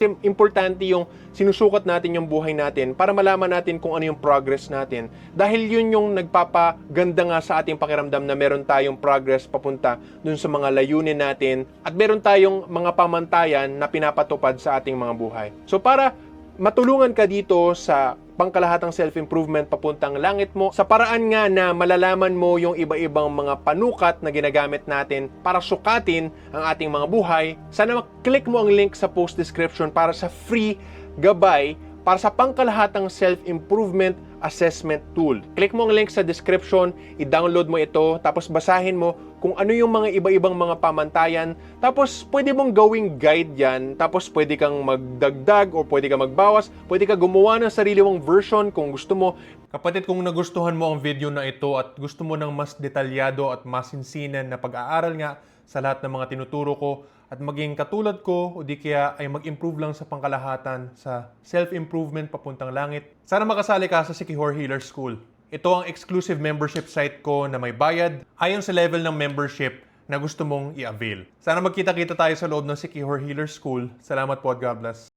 Im- Importante yung sinusukat natin yung buhay natin para malaman natin kung ano yung progress natin. Dahil yun yung nagpapaganda nga sa ating pakiramdam na meron tayong progress papunta dun sa mga layunin natin at meron tayong mga pamantayan na pinapatupad sa ating mga buhay. So para matulungan ka dito sa pangkalahatang self-improvement papuntang langit mo sa paraan nga na malalaman mo yung iba-ibang mga panukat na ginagamit natin para sukatin ang ating mga buhay. Sana mag-click mo ang link sa post description para sa free gabay para sa pangkalahatang self-improvement assessment tool. Click mo ang link sa description, i-download mo ito, tapos basahin mo kung ano yung mga iba-ibang mga pamantayan. Tapos pwede mong gawing guide yan, tapos pwede kang magdagdag o pwede kang magbawas, pwede ka gumawa ng sarili mong version kung gusto mo. Kapatid, kung nagustuhan mo ang video na ito at gusto mo ng mas detalyado at masinsinan na pag-aaral nga sa lahat ng mga tinuturo ko at maging katulad ko o di kaya ay mag-improve lang sa pangkalahatan sa self-improvement papuntang langit. Sana makasali ka sa Sikihor Healer School. Ito ang exclusive membership site ko na may bayad ayon sa level ng membership na gusto mong i-avail. Sana magkita-kita tayo sa loob ng Sikihor Healer School. Salamat po at God bless.